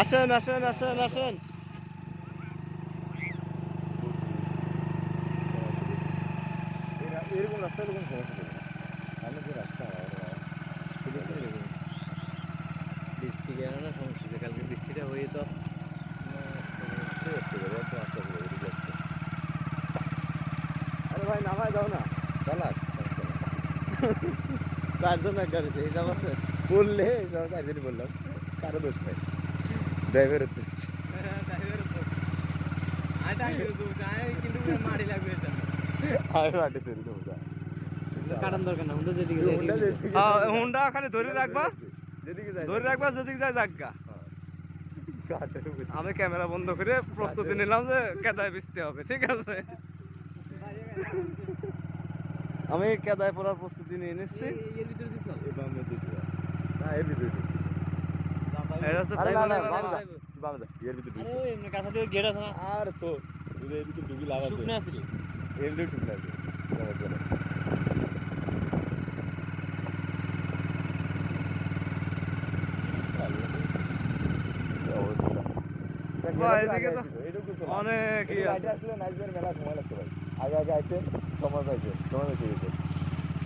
আসেন আসেন আসেন আসেন। এরকম রাস্তা এরকম সমস্যা দেবে না সামনে যে রাস্তা শুধু। বৃষ্টি গেল না সমস্যা হচ্ছে। কালকে বৃষ্টিটা হয়ে তো আরে ভাই নামায় দাও না। চালাক চারজন এক গাড়িতে হিসাব আছে। বললে সব চারজনই বললাম। কারও দোষ নাই। কাটান হুন্ডা খালি ধরে রাখবা যেদিকে যাই ধরে রাখবা যেদিকে যায় জাগা আমি ক্যামেরা বন্ধ করে প্রস্তুতি নিলাম যে কেদায় বিচতে হবে ঠিক আছে আমি কেদায় পড়ার প্রস্তুতি নিয়ে নিচ্ছি। না এর ভিতরে। এটা হচ্ছে আরে না না। গেট আছে না? তো এর ভিতরে ঢুকি আছে। আছে আছে। অনেক আছে। আগে আগে আইতে সময় পাইছে সময় বেশি গেছে